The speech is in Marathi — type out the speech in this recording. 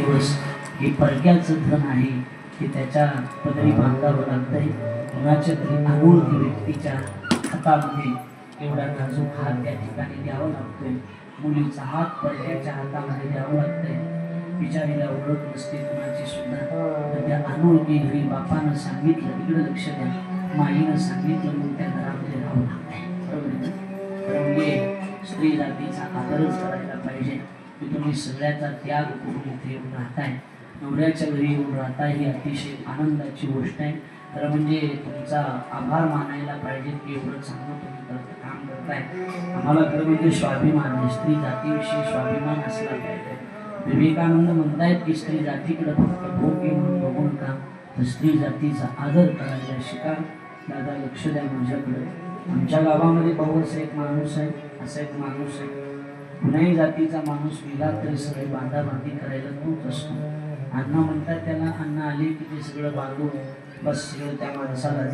दिवस हे परक्याचं धन आहे हे त्याच्या पदरी बांधावं लागतंय कुणाच्या तरी अनोळखी व्यक्तीच्या हातामध्ये एवढा नाजूक हात त्या ठिकाणी द्यावा लागतोय. मुलीचा हात पडक्याच्या हातामध्ये द्यावा लागतंय. बिचारीला ओळख नसते कुणाची सुद्धा. तर त्या अनोळखी घरी बापानं सांगितलं तिकडे लक्ष द्या. माईनं सांगितलं मग त्या घरामध्ये राहावं लागतंय. बरोबर म्हणजे स्त्री जातीचा आदरच करायला पाहिजे. तुम्ही सगळ्याचा त्याग करून इथे येऊन राहताय. नवऱ्याच्या घरी येऊन राहता ही अतिशय आनंदाची गोष्ट आहे. खरं म्हणजे तुमचा आभार मानायला पाहिजे की एवढं चांगलं तुम्ही करत काम करताय. आम्हाला खरं म्हणजे स्वाभिमान आहे. स्त्री जातीविषयी स्वाभिमान असला पाहिजे. विवेकानंद म्हणतायत की स्त्री जातीकडे फक्त भोग्य म्हणून बघून का तर स्त्री जातीचा आदर करायला शिका. दादा लक्ष द्या माझ्याकडे. आमच्या गावामध्ये भाऊ एक माणूस आहे असा एक माणूस आहे. कुणाही जातीचा माणूस गेला तर सगळे बांधाबांधी करायला तोच असतो. अण्णा म्हणतात त्याला अण्णा आले की ते सगळं बांधून बस सगळं त्या माणसाला.